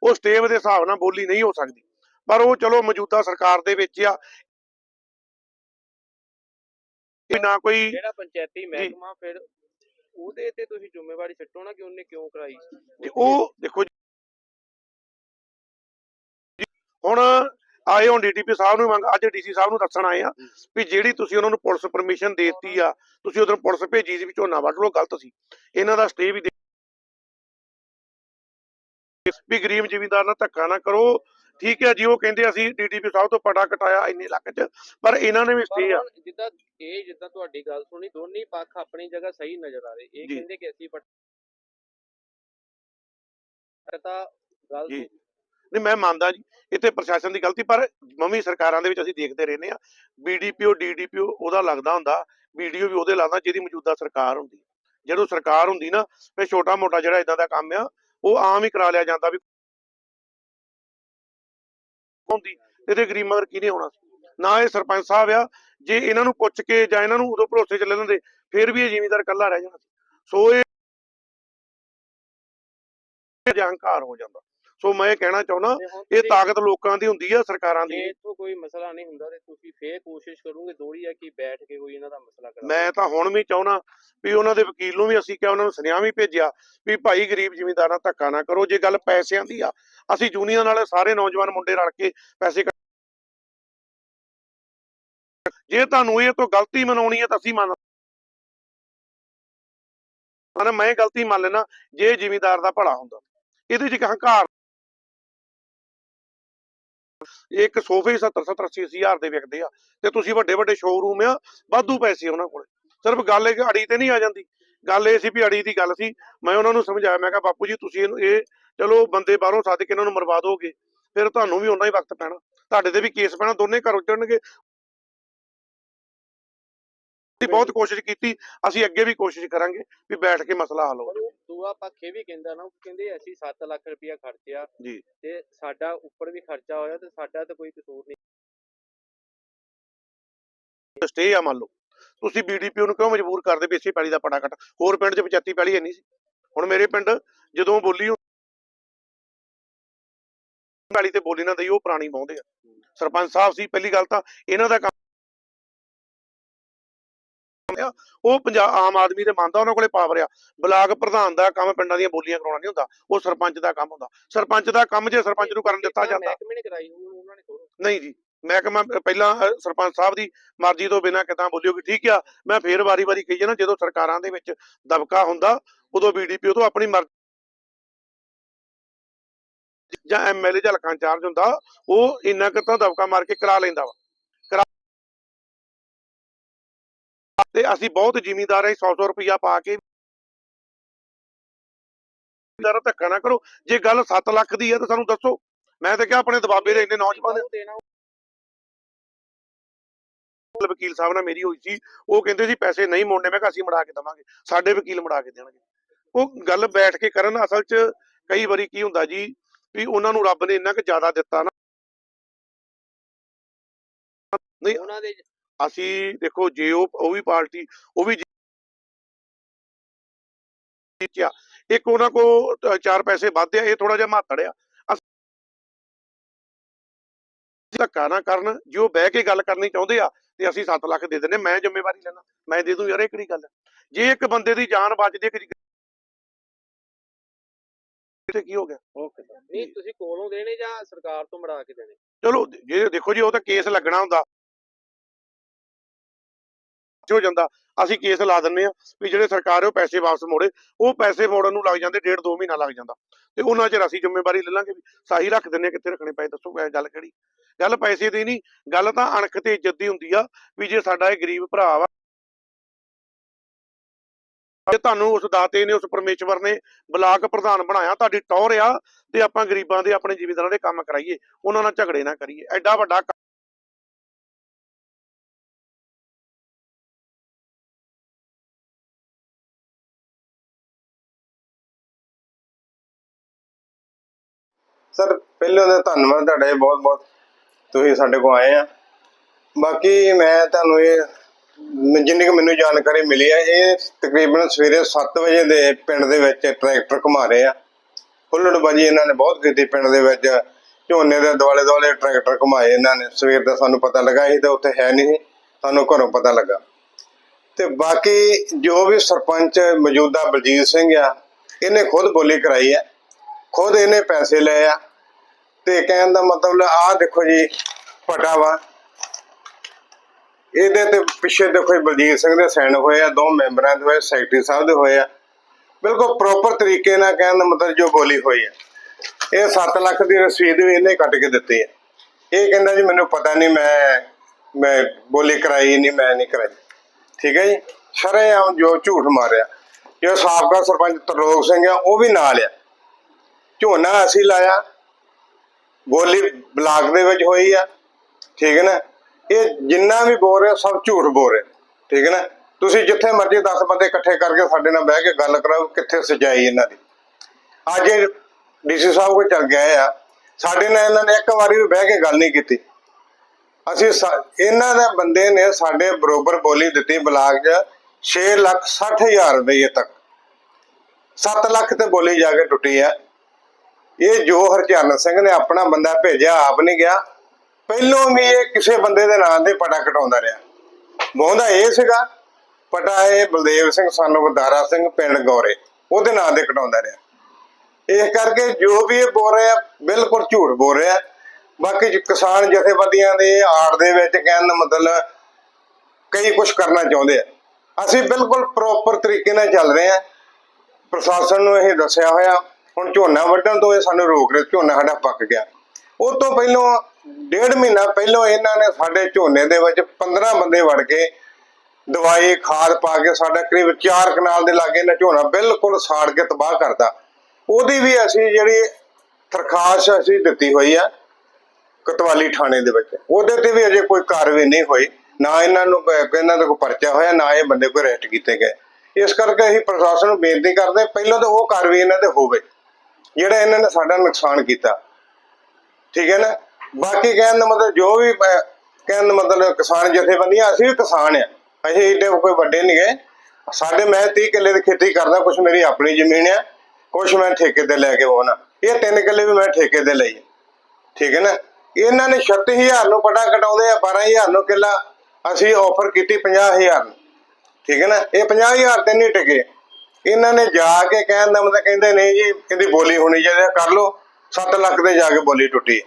ਉਹ ਸਟੇਵ ਦੇ ਹਿਸਾਬ ਨਾਲ ਬੋਲੀ ਨਹੀਂ ਹੋ ਸਕਦੀ। ਪਰ ਉਹ ਚਲੋ ਮੌਜੂਦਾ ਸਰਕਾਰ ਦੇ ਵਿੱਚ ਆ ਇਹ ਨਾ ਕੋਈ ਜਿਹੜਾ ਪੰਚਾਇਤੀ ਮਹਿਕਮਾ ਫਿਰ ਉਹਦੇ ਤੇ ਤੁਸੀਂ ਜ਼ਿੰਮੇਵਾਰੀ ਛੱਡੋ ਨਾ ਕਿ ਉਹਨੇ ਕਿਉਂ ਕਰਾਈ? ਤੇ ਉਹ ਦੇਖੋ ਹੁਣ ਆਏ ਹੁਣ ਡੀਟੀਪੀ ਸਾਹਿਬ ਨੂੰ ਮੰਗ ਅੱਜ ਡੀਸੀ ਸਾਹਿਬ ਨੂੰ ਦੱਸਣ ਆਏ ਆ ਵੀ ਜਿਹੜੀ ਤੁਸੀਂ ਉਹਨਾਂ ਨੂੰ ਪੁਲਿਸ ਪਰਮਿਸ਼ਨ ਦੇਤੀ ਆ ਤੁਸੀਂ ਉਧਰ ਪੁਲਿਸ ਭੇਜੀ ਸੀ ਵੀ ਝੋਨਾ ਵੱਢ ਲਓ ਗਲਤ ਸੀ। ਇਹਨਾਂ ਦਾ ਸਟੇ ਵੀ ਦੇ ਵੀ ਗਰੀਬ ਜ਼ਿਮੀਂਦਾਰ ਨਾਲ ਧੱਕਾ ਨਾ ਕਰੋ ਠੀਕ ਹੈ ਜੀ ਉਹ ਕਹਿੰਦੇ ਅਸੀਂ ਡੀਟੀਪੀ ਸਾਹਿਬ ਤੋਂ ਪਟਾ ਕਟਾਇਆ ਇੰਨੇ ਲੱਖ ਚ ਪਰ ਇਹਨਾਂ ਨੇ ਵੀ ਸਟੇ ਆ? ਜਿੱਦਾਂ ਇਹ ਜਿੱਦਾਂ ਤੁਹਾਡੀ ਗੱਲ ਸੁਣੀ ਦੋਨੇ ਪੱਖ ਆਪਣੀ ਜਗ੍ਹਾ ਸਹੀ ਨਜ਼ਰ ਆ ਰਹੇ। ਇਹ। ਕਹਿੰਦੇ ਕਿ ਅਸੀਂ ਪਟਾ ਗੱਲ ਜੀ। ਨਹੀਂ ਮੈਂ ਮੰਨਦਾ ਜੀ ਇੱਥੇ ਪ੍ਰਸ਼ਾਸਨ ਦੀ ਗਲਤੀ ਪਰ ਮੰਮੀ ਸਰਕਾਰਾਂ ਦੇ ਵਿੱਚ ਅਸੀਂ ਦੇਖਦੇ ਰਹਿੰਦੇ ਆ ਬੀਡੀਪੀਓ ਡੀਡੀਪੀਓ ਉਹਦਾ ਲੱਗਦਾ ਹੁੰਦਾ ਵੀਡੀਓ ਵੀ ਉਹਦੇ ਲੱਗਦਾ ਜਿਹਦੀ ਮੌਜੂਦਾ ਸਰਕਾਰ ਹੁੰਦੀ। ਜਦੋਂ ਸਰਕਾਰ ਹੁੰਦੀ ਨਾ ਫਿਰ ਛੋਟਾ ਮੋਟਾ ਜਿਹੜਾ ਇਦਾਂ ਦਾ ਕੰਮ ਆ ਉਹ ਆਮ ਹੀ ਕਰਾ ਲਿਆ ਜਾਂਦਾ ਵੀ ਹੁੰਦੀ, ਇਹਦੇ ਗਰੀਬ ਮਗਰ ਕਿਹਨੇ ਹੋਣਾ ਸੀ? ਨਾ ਇਹ ਸਰਪੰਚ ਸਾਹਿਬ ਆ, ਜੇ ਇਹਨਾਂ ਨੂੰ ਪੁੱਛ ਕੇ ਜਾਂ ਇਹਨਾਂ ਨੂੰ ਉਦੋਂ ਭਰੋਸੇ ਚ ਲੈ ਲੈਂਦੇ, ਫਿਰ ਵੀ ਇਹ ਜ਼ਿਮੀਂਦਾਰ ਇਕੱਲਾ ਰਹਿ ਜਾਣਾ ਸੀ। ਸੋ ਇਹ ਇਹ ਹੋ ਜਾਂਦਾ। ਸੋ ਮੈਂ ਇਹ ਕਹਿਣਾ ਚਾਹੁੰਦਾ ਇਹ ਤਾਕਤ ਲੋਕਾਂ ਦੀ ਹੁੰਦੀ ਆ ਸਰਕਾਰਾਂ ਦੀ। ਇੱਥੋਂ ਕੋਈ ਮਸਲਾ ਨਹੀਂ ਹੁੰਦਾ ਤੇ ਤੁਸੀਂ ਫੇਰ ਕੋਸ਼ਿਸ਼ ਕਰੋਗੇ ਦੋੜੀ ਹੈ ਕਿ ਬੈਠ ਕੇ ਕੋਈ ਇਹਨਾਂ ਦਾ ਮਸਲਾ ਕਰਾਓ ਮੈਂ ਤਾਂ ਹੁਣ ਵੀ ਚਾਹੁੰਦਾ ਵੀ ਉਹਨਾਂ ਦੇ ਵਕੀਲ ਨੂੰ ਵੀ ਅਸੀਂ ਕਿਹਾ ਉਹਨਾਂ ਨੂੰ ਸੁਨੇਹਾ ਵੀ ਭੇਜਿਆ ਵੀ ਭਾਈ ਗਰੀਬ ਜ਼ਿਮੀਂਦਾਰਾਂ ਧੱਕਾ ਨਾ ਕਰੋ ਜੇ ਗੱਲ ਪੈਸਿਆਂ ਦੀ ਆ ਅਸੀਂ ਯੂਨੀਅਨ ਵਾਲੇ ਸਾਰੇ ਨੌਜਵਾਨ ਮੁੰਡੇ ਰਲ ਕੇ ਪੈਸੇ ਜੇ ਤੁਹਾਨੂੰ ਇਹ ਤੋਂ ਗਲਤੀ ਮਨਾਉਣੀ ਹੈ ਤਾਂ ਅਸੀਂ ਮੰਨ ਮੈਂ ਮੈਂ ਗਲਤੀ ਮੰਨ ਲੈਣਾ ਜੇ ਜ਼ਿਮੀਂਦਾਰ ਦਾ ਭਲਾ ਹੁੰਦਾ ਇਹਦੇ 'ਚ ਹੰਕਾਰ ਇੱਕ ਸੋਫੇ ਹੀ 70 70 80 ਹਜ਼ਾਰ ਦੇ ਵਿਕਦੇ ਆ ਤੇ ਤੁਸੀਂ ਵੱਡੇ ਵੱਡੇ ਸ਼ੋਰੂਮ ਆ, ਵਾਧੂ ਪੈਸੇ ਉਹਨਾਂ ਕੋਲ। ਸਿਰਫ ਗੱਲ ਇਹ ਅੜੀ ਤੇ ਨਹੀਂ ਆ ਜਾਂਦੀ। ਗੱਲ ਇਹ ਸੀ ਵੀ ਅੜੀ ਦੀ ਗੱਲ ਸੀ। ਮੈਂ ਉਹਨਾਂ ਨੂੰ ਸਮਝਾਇਆ, ਮੈਂ ਕਿਹਾ, ਬਾਪੂ ਜੀ, ਤੁਸੀਂ ਇਹਨੂੰ, ਇਹ ਚਲੋ ਬੰਦੇ ਬਾਹਰੋਂ ਸੱਦ ਕੇ ਇਹਨਾਂ ਨੂੰ ਮਰਵਾ ਦੋਗੇ, ਫਿਰ ਤੁਹਾਨੂੰ ਵੀ ਉਹਨਾਂ ਹੀ ਵਕਤ ਪੈਣਾ। ਤੁਹਾਡੇ ਤੇ ਵੀ ਕੇਸ ਪੈਣਾ, ਦੋਨੇ ਘਰ ਉੱਜਣਗੇ ਬਹੁਤ ਕੋਸ਼ਿਸ਼ ਕੀਤੀ, ਅਸੀਂ ਅੱਗੇ ਵੀ ਕੋਸ਼ਿਸ਼ ਕਰਾਂਗੇ ਵੀ ਬੈਠ ਕੇ ਮਸਲਾ ਹੱਲ ਪਰ ਹੋਵੇ। ਦੂਆ ਪੱਖ ਇਹ ਵੀ ਕਹਿੰਦਾ ਨਾ ਉਹ ਕਹਿੰਦੇ ਅਸੀਂ 7 ਲੱਖ ਰੁਪਇਆ ਖਰਚਿਆ ਜੀ। ਤੇ ਸਾਡਾ ਉੱਪਰ ਵੀ ਖਰਚਾ ਹੋਇਆ ਤੇ ਸਾਡਾ ਤਾਂ ਕੋਈ ਕਸੂਰ ਨਹੀਂ। ਸਟੇ ਆ ਮੰਨ ਲਓ। ਤੁਸੀਂ ਬੀਡੀਪੀਓ ਨੂੰ ਕਿਉਂ ਮਜਬੂਰ ਕਰਦੇ ਵੀ ਪੈਲੀ ਦਾ ਪੜਾ ਕੱਟ ਹੋਰ ਪਿੰਡ 'ਚ 75 ਪੈਲੀ ਹੈ ਨਹੀਂ ਸੀ। ਹੁਣ ਮੇਰੇ ਪਿੰਡ ਜਦੋਂ ਬੋਲੀ ਪੈਲੀ ਤੇ ਬੋਲੀ ਨਾ ਦਈ ਉਹ ਪੁਰਾਣੀ ਬਾਉਂਦੇ ਆ। ਸਰਪੰਚ ਸਾਹਿਬ ਸੀ ਪਹਿਲੀ ਗੱਲ ਤਾਂ ਇਹਨਾਂ ਦਾ ਆ, ਉਹ ਪੰਜਾਬ ਆਮ ਆਦਮੀ ਦੇ ਮੰਨਦਾ ਉਹਨਾਂ ਕੋਲੇ ਪਾਵਰ ਆ। ਬਲਾਕ ਪ੍ਰਧਾਨ ਦਾ ਕੰਮ ਪਿੰਡਾਂ ਦੀਆਂ ਬੋਲੀਆਂ ਕਰਾਉਣਾ ਨਹੀਂ ਹੁੰਦਾ। ਉਹ ਸਰਪੰਚ ਦਾ ਕੰਮ ਹੁੰਦਾ। ਸਰਪੰਚ ਦਾ ਕੰਮ ਜੇ ਸਰਪੰਚ ਨੂੰ ਕਰਨ ਦਿੱਤਾ ਜਾਂਦਾ। ਮਹਿਕਮੇ ਨੇ ਕਰਾਈ ਹੁਣ ਉਹਨਾਂ ਨੇ ਥੋੜ੍ਹਾ। ਨਹੀਂ ਜੀ ਮੈਂ ਕਿ ਮੈਂ ਪਹਿਲਾਂ ਸਰਪੰਚ ਸਾਹਿਬ ਦੀ ਮਰਜ਼ੀ ਤੋਂ ਬਿਨਾਂ ਕਿਦਾਂ ਬੋਲਿਓਗੇ ਠੀਕ ਆ। ਮੈਂ ਫੇਰ ਵਾਰੀ-ਵਾਰੀ ਕਹੀ ਜਾਣਾ ਜਦੋਂ ਸਰਕਾਰਾਂ ਦੇ ਵਿੱਚ ਦਬਕਾ ਹੁੰਦਾ ਉਦੋਂ ਬੀਡੀਪੀਓ ਤੋਂ ਆਪਣੀ ਮਰਜ਼ੀ ਜਾਂ ਐਮਐਲਏ ਜਾਂ ਹਲਕਾ ਇੰਚਾਰਜ ਹੁੰਦਾ ਉਹ ਇੰਨਾ ਕੁ ਤਾਂ ਦਬਕਾ ਮਾਰ ਕੇ ਕਰਾ ਲੈਂਦਾ ਵਾ। ਤੇ ਅਸੀਂ ਬਹੁਤ ਜਿਮੀਦਾਰ ਐ 100-100 ਰੁਪਇਆ ਪਾ ਕੇ ਜ਼ਿਮੀਂਦਾਰਾਂ ਧੱਕਾ ਨਾ ਕਰੋ। ਜੇ ਗੱਲ 7 ਲੱਖ ਦੀ ਹੈ ਤਾਂ ਸਾਨੂੰ ਦੱਸੋ। ਮੈਂ ਤਾਂ ਕਿਹਾ ਆਪਣੇ ਦਬਾਬੇ ਦੇ ਇੰਨੇ ਨੌਜਵਾਨ ਵਕੀਲ ਸਾਹਿਬ ਨਾਲ ਮੇਰੀ ਹੋਈ ਸੀ। ਉਹ ਕਹਿੰਦੇ ਸੀ ਪੈਸੇ ਨਹੀਂ ਮੋੜਨੇ। ਮੈਂ ਕਿਹਾ ਅਸੀਂ ਮੜਾ ਕੇ ਦਵਾਂਗੇ। ਸਾਡੇ ਵਕੀਲ ਮੜਾ ਕੇ ਦੇਣਗੇ। ਉਹ ਗੱਲ ਬੈਠ ਕੇ ਕਰਨ ਅਸਲ 'ਚ ਕਈ ਵਾਰੀ ਕੀ ਹੁੰਦਾ ਜੀ ਵੀ ਉਹਨਾਂ ਨੂੰ ਰੱਬ ਨੇ ਇੰਨਾ ਕੁ ਜ਼ਿਆਦਾ ਦਿੱਤਾ ਨਾ। ਨਹੀਂ। ਉਹਨਾਂ ਦੇ ਅਸੀਂ ਦੇਖੋ ਜੇ ਉਹ ਉਹ ਵੀ ਪਾਰਟੀ ਉਹ ਵੀ ਜਿੱਤਿਆ। ਇੱਕ ਉਹਨਾਂ ਕੋ ਚਾਰ ਪੈਸੇ ਵੱਧ ਆ ਇਹ ਥੋੜਾ ਜਿਹਾ ਮਾਤੜ ਆ। ਅਸੀਂ ਧੱਕਾ ਨਾ ਕਰਨ ਜੇ ਉਹ ਬਹਿ ਕੇ ਗੱਲ ਕਰਨੀ ਚਾਹੁੰਦੇ ਆ ਤੇ ਅਸੀਂ 7 ਲੱਖ ਦੇ ਦਿੰਦੇ ਮੈਂ ਜ਼ਿੰਮੇਵਾਰੀ ਲੈਣਾ ਮੈਂ ਦੇ ਦੂੰ ਯਾਰ ਇਹ ਕਿਹੜੀ ਗੱਲ ਹੈ ਜੇ ਇੱਕ ਬੰਦੇ ਦੀ ਜਾਨ ਬਚਦੀ ਹੈ ਕਿ ਤੇ ਕੀ ਹੋ ਗਿਆ? ਨਹੀਂ ਤੁਸੀਂ ਕੋਲੋਂ ਦੇਣੇ ਜਾਂ ਸਰਕਾਰ ਤੋਂ ਮੜਾ ਕੇ ਦੇਣੇ? ਚਲੋ ਜੇ ਦੇਖੋ ਜੀ ਉਹ ਤਾਂ ਕੇਸ ਲੱਗਣਾ ਹੁੰਦਾ। ਹੋ ਜਾਂਦਾ, ਅਸੀਂ ਕੇਸ ਲਾ ਦਿੰਨੇ ਆ ਵੀ ਜਿਹੜੇ ਸਰਕਾਰ ਉਹ ਪੈਸੇ ਵਾਪਸ ਮੋੜੇ, ਉਹ ਪੈਸੇ ਮੋੜਨ ਨੂੰ ਲੱਗ ਜਾਂਦੇ, ਡੇਢ ਦੋ ਮਹੀਨਾ ਲੱਗ ਜਾਂਦਾ। ਤੇ ਉਹਨਾਂ ਚਿਰ ਅਸੀਂ ਜ਼ਿੰਮੇਵਾਰੀ ਲੈ ਲਾਂਗੇ ਸਾਹੀ ਰੱਖ ਦਿੰਨੇ ਕਿੱਥੇ ਰੱਖਣੇ ਪਏ, ਦੱਸੋ ਇਹ ਗੱਲ ਕਿਹੜੀ? ਗੱਲ ਪੈਸੇ ਦੀ ਨਹੀਂ, ਗੱਲ ਤਾਂ ਅਣਖ ਤੇ ਇੱਜ਼ਤ ਦੀ ਹੁੰਦੀ ਆ ਵੀ ਜੇ ਸਾਡਾ ਇਹ ਗਰੀਬ ਭਰਾ ਵਾ, ਜੇ ਤੁਹਾਨੂੰ ਉਸ ਦਾਤੇ ਨੇ, ਉਸ ਪਰਮੇਸ਼ਵਰ ਨੇ ਬਲਾਕ ਪ੍ਰਧਾਨ ਬਣਾਇਆ, ਤੁਹਾਡੀ ਟੌਰ ਆ ਤੇ ਆਪਾਂ ਗਰੀਬਾਂ ਦੇ, ਆਪਣੇ ਜ਼ਿਮੀਂਦਾਰਾਂ ਦੇ ਕੰਮ ਕਰਾਈਏ, ਉਹਨਾਂ ਨਾਲ ਝਗੜੇ ਨਾ ਕਰੀਏ, ਐਡਾ ਵੱਡਾ ਸਰ, ਪਹਿਲਾਂ ਤਾਂ ਧੰਨਵਾਦ ਤੁਹਾਡਾ ਜੀ ਬਹੁਤ ਬਹੁਤ ਤੁਸੀਂ ਸਾਡੇ ਕੋਲ ਆਏ ਆ। ਬਾਕੀ ਮੈਂ ਤੁਹਾਨੂੰ ਇਹ ਜਿੰਨੀ ਕੁ ਮੈਨੂੰ ਜਾਣਕਾਰੀ ਮਿਲੀ ਹੈ ਇਹ ਤਕਰੀਬਨ ਸਵੇਰੇ 7 ਵਜੇ ਦੇ ਪਿੰਡ ਦੇ ਵਿੱਚ ਟਰੈਕਟਰ ਘੁਮਾ ਰਹੇ ਆ। ਹੁੱਲੜਬਾਜੀ ਇਹਨਾਂ ਨੇ ਬਹੁਤ ਕੀਤੀ ਪਿੰਡ ਦੇ ਵਿੱਚ, ਝੋਨੇ ਦੇ ਦੁਆਲੇ ਦੁਆਲੇ ਟਰੈਕਟਰ ਘੁਮਾਏ ਇਹਨਾਂ ਨੇ। ਸਵੇਰ ਦਾ ਸਾਨੂੰ ਪਤਾ ਲੱਗਾ ਸੀ ਤਾਂ ਉੱਥੇ ਹੈ ਨਹੀਂ ਸੀ। ਸਾਨੂੰ ਘਰੋਂ ਪਤਾ ਲੱਗਾ। ਤੇ ਬਾਕੀ ਜੋ ਵੀ ਸਰਪੰਚ ਮੌਜੂਦਾ ਬਲਜੀਤ ਸਿੰਘ ਆ, ਇਹਨੇ ਖੁਦ ਬੋਲੀ ਕਰਾਈ ਆ, ਖੁਦ ਇਹਨੇ ਪੈਸੇ ਲਏ ਆ। ਤੇ ਕਹਿਣ ਦਾ ਮਤਲਬ ਆਹ ਦੇਖੋ ਜੀ, ਪਟਾ ਵਾ। ਇਹਦੇ ਤੇ ਪਿੱਛੇ ਦੇਖੋ ਬਲਜੀਤ ਸਿੰਘ ਦੇ ਸਾਈਨ ਹੋਏ ਆ, ਦੋ ਮੈਂਬਰਾਂ ਦੇ ਹੋਏ ਸੈਕਟਰੀ ਸਾਹਿਬ ਦੇ ਹੋਏ ਆ। ਬਿਲਕੁਲ ਪ੍ਰੋਪਰ ਤਰੀਕੇ ਨਾਲ ਕਹਿਣ ਦਾ ਮਤਲਬ ਜੋ ਬੋਲੀ ਹੋਈ ਆ। ਇਹ 7 ਲੱਖ ਦੀ ਰਸੀਦ ਵੀ ਇਹਨੇ ਕੱਟ ਕੇ ਦਿੱਤੀ ਆ। ਇਹ ਕਹਿੰਦਾ ਜੀ, ਮੈਨੂੰ ਪਤਾ ਨਹੀਂ, ਮੈਂ ਮੈਂ ਬੋਲੀ ਕਰਾਈ ਨਹੀਂ, ਮੈਂ ਨਹੀਂ ਕਰਾਈ। ਠੀਕ ਹੈ ਜੀ? ਸ਼ਰੇਆਮ ਜੋ ਝੂਠ ਮਾਰਿਆ। ਜੋ ਸਾਬਕਾ ਸਰਪੰਚ ਤਰਲੋਕ ਸਿੰਘ ਆ, ਉਹ ਵੀ ਨਾਲ ਆ। ਝੋਨਾ ਅਸੀਂ ਲਾਇਆ ਬੋਲੀ ਬਲਾਕ ਦੇ ਵਿੱਚ ਹੋਈ ਆ, ਠੀਕ ਹੈ ਨਾ? ਇਹ ਜਿੰਨਾ ਵੀ ਬੋਲ ਰਿਹਾ, ਸਭ ਝੂਠ ਬੋਲ ਰਿਹਾ, ਠੀਕ ਹੈ ਨਾ? ਤੁਸੀਂ ਜਿੱਥੇ ਮਰਜ਼ੀ 10 ਬੰਦੇ ਇਕੱਠੇ ਕਰਕੇ ਸਾਡੇ ਨਾਲ ਬਹਿ ਕੇ ਗੱਲ ਕਰਾਓ, ਕਿੱਥੇ ਸਚਾਈ ਇਹਨਾਂ ਦੀ? ਅੱਜ ਡੀਸੀ ਸਾਹਿਬ ਕੋਲ ਚੱਲ ਗਏ ਆ, ਸਾਡੇ ਨਾਲ ਇਹਨਾਂ ਨੇ ਇੱਕ ਵਾਰੀ ਵੀ ਬਹਿ ਕੇ ਗੱਲ ਨਹੀਂ ਕੀਤੀ। ਅਸੀਂ ਇਹਨਾਂ ਦੇ ਬੰਦੇ ਨੇ ਸਾਡੇ ਬਰੋਬਰ ਬੋਲੀ ਦਿੱਤੀ ਬਲਾਕ 'ਚ 6 ਲੱਖ 60 ਹਜ਼ਾਰ ਰੁਪਏ ਤੱਕ। 7 ਲੱਖ ਤੇ ਬੋਲੀ ਜਾ ਕੇ ਟੁੱਟੀ ਆ। ਇਹ ਜੋ ਹਰਚਰਨ ਸਿੰਘ ਨੇ ਆਪਣਾ ਬੰਦਾ ਭੇਜਿਆ, ਆਪ ਨਹੀਂ ਗਿਆ। ਪਹਿਲੋਂ ਵੀ ਇਹ ਕਿਸੇ ਬੰਦੇ ਦੇ ਨਾਂ ਤੇ ਪਟਾ ਕਟਾਉਂਦਾ ਰਿਹਾ। ਬਹੁੰਦਾ ਇਹ ਸੀਗਾ, ਪਟਾ ਇਹ ਬਲਦੇਵ ਸਿੰਘ ਸਾਨੂੰ ਦਾਰਾ ਸਿੰਘ, ਪਿੰਡ ਗੌਰੇ, ਉਹਦੇ ਨਾਂ ਤੇ ਕਟਾਉਂਦਾ ਰਿਹਾ। ਇਸ ਕਰਕੇ ਜੋ ਵੀ ਇਹ ਬੋਲ ਰਿਹਾ, ਬਿਲਕੁਲ ਝੂਠ ਬੋਲ ਰਿਹਾ। ਬਾਕੀ ਕਿਸਾਨ ਜਥੇਬੰਦੀਆਂ ਦੇ ਆੜ ਦੇ ਵਿੱਚ ਕਹਿਣ ਦਾ ਮਤਲਬ, ਕਈ ਕੁਝ ਕਰਨਾ ਚਾਹੁੰਦੇ ਆ। ਅਸੀਂ ਬਿਲਕੁਲ ਪ੍ਰੋਪਰ ਤਰੀਕੇ ਨਾਲ ਚੱਲ ਰਹੇ ਆ। ਪ੍ਰਸ਼ਾਸਨ ਨੂੰ ਇਹ ਦੱਸਿਆ ਹੋਇਆ। ਹੁਣ ਝੋਨਾ ਵੱਢਣ ਤੋਂ ਇਹ ਸਾਨੂੰ ਰੋਕ ਰਿਹਾ ਝੋਨਾ ਸਾਡਾ ਪੱਕ ਗਿਆ। ਉਹ ਤੋਂ ਪਹਿਲਾਂ ਡੇਢ ਮਹੀਨਾ ਪਹਿਲਾਂ ਇਹਨਾਂ ਨੇ ਸਾਡੇ ਝੋਨੇ ਦੇ ਵਿੱਚ 15 ਬੰਦੇ ਵੜ ਕੇ ਦਵਾਈ ਖਾਦ ਪਾ ਕੇ ਸਾਡਾ ਕਰੀਬ 4 ਕਨਾਲ ਦੇ ਲਾਗੇ ਨਾ ਝੋਨਾ ਬਿਲਕੁਲ ਸਾੜ ਕੇ ਤਬਾਹ ਕਰਦਾ ਉਹਦੀ ਵੀ ਅਸੀਂ ਜਿਹੜੀ ਤਰਖਾਸ਼ ਅਸੀਂ ਦਿੱਤੀ ਹੋਈ ਆ ਕਤਵਾਲੀ ਥਾਣੇ ਦੇ ਵਿੱਚ। ਉਹਦੇ ਤੇ ਵੀ ਅਜੇ ਕੋਈ ਕਾਰਵਾਈ ਨਹੀਂ ਹੋਈ। ਨਾ ਇਹਨਾਂ ਨੂੰ ਇਹਨਾਂ ਦਾ ਕੋਈ ਪਰਚਾ ਹੋਇਆ ਨਾ ਇਹ ਬੰਦੇ ਕੋਈ ਅਰੈਸਟ ਕੀਤੇ ਗਏ। ਇਸ ਕਰਕੇ ਅਸੀਂ ਪ੍ਰਸ਼ਾਸਨ ਨੂੰ ਬੇਨਤੀ ਕਰਦੇ ਹਾਂ, ਪਹਿਲਾਂ ਤਾਂ ਉਹ ਕਾਰਵਾਈ ਇਹਨਾਂ ਤੇ ਹੋਵੇ। ਜਿਹੜਾ ਇਹਨਾਂ ਨੇ ਸਾਡਾ ਨੁਕਸਾਨ ਕੀਤਾ। ਠੀਕ ਹੈ ਨਾ? ਬਾਕੀ ਕਹਿਣ ਦਾ ਮਤਲਬ ਜੋ ਵੀ ਕਹਿਣ ਦਾ ਮਤਲਬ ਕਿਸਾਨ ਜਥੇਬੰਦੀਆਂ, ਅਸੀਂ ਵੀ ਕਿਸਾਨ ਆ। ਅਸੀਂ ਏਡੇ ਕੋਈ ਵੱਡੇ ਨਹੀਂ ਗਏ। ਸਾਡੇ ਮੈਂ 30 ਕਿੱਲੇ ਦੀ ਖੇਤੀ ਕਰਦਾ ਕੁਝ ਮੇਰੀ ਆਪਣੀ ਜ਼ਮੀਨ ਆ। ਕੁਝ ਮੈਂ ਠੇਕੇ ਤੇ ਲੈ ਕੇ ਆਉਣਾ। ਇਹ ਤਿੰਨ ਕਿੱਲੇ ਵੀ ਮੈਂ ਠੇਕੇ ਤੇ ਲਈ ਠੀਕ ਹੈ ਨਾ? ਇਹਨਾਂ ਨੇ 36000 ਨੂੰ ਪਟਾ ਕਟਾਉਂਦੇ ਆ 12000 ਨੂੰ ਕਿੱਲਾ ਅਸੀਂ ਆਫਰ ਕੀਤੀ 50000 ਨੂੰ। ਠੀਕ ਹੈ ਨਾ? ਇਹ 50000 ਤੇ ਨਹੀਂ ਟਿਕੇ। ਇਹਨਾਂ ਨੇ ਜਾ ਕੇ ਕਹਿਣ ਦਾ ਮਤਲਬ ਕਹਿੰਦੇ ਨਹੀਂ ਜੀ ਇਹਦੀ ਬੋਲੀ ਹੋਣੀ ਚਾਹੀਦੀ ਕਰ ਲੋ 7 ਲੱਖ ਦੇ ਜਾ ਕੇ ਬੋਲੀ ਟੁੱਟੀ।